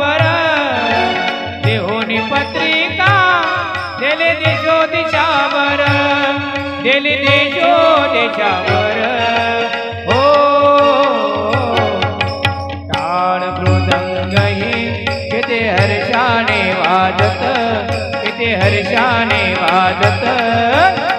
વર દેહોની પત્રિકા દેલી દેજો દિશાવર દેલી દેજો દિશાવર. ઓ તાણ મૃદંગ કે તે હર્ષાને વાદત, કે તે હર્ષાને વાદત.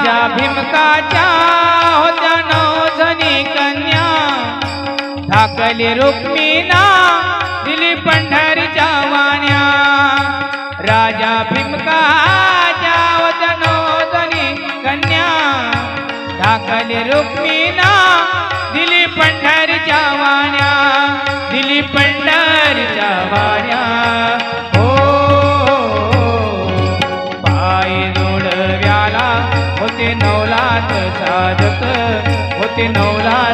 राजा भीमकाच्या होत्या नवजनी कन्या. ठाकली रुक्मिणा दिली पंढरीच्या वाण्या. राजा भीमकाच्या होत्या नवजनी कन्या. ठाकली रुक्मिणा होते नवलात साधक होते नवलात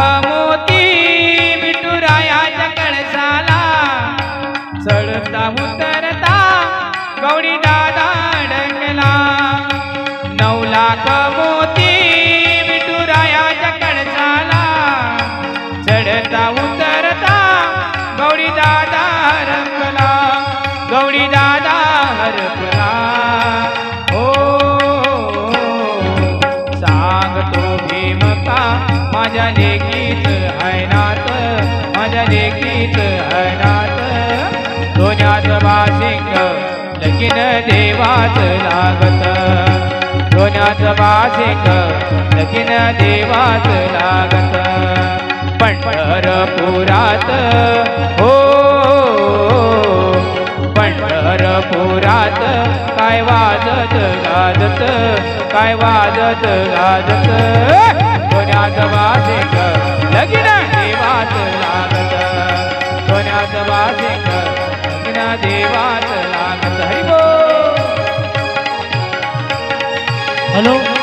मोती विठुरायाच्या कळसाला चढता उतरता गौरी दादा अडकला नऊ लाख मोती विठुरायाच्या कळसाला चढता उतरता गौरी दादा रंगला. गौरी दादा हरपला. हो सांगतो भीमका माझ्या लेकीत हैनात माझ्या लेकीत हैनात सोन्याचं वासिंग लगीन देवाच लागत. सोन्याचं वासिंग लगीन देवाच लागत. पंढरपुरात हो. पंढरपुरात काय वाजत गाजत काय वाजत गाजत. सोन्याचं वासिंग लगिना देवात लागत. सोन्याचं वासिंग लगिना देवात लागत. हरिभो हॅलो.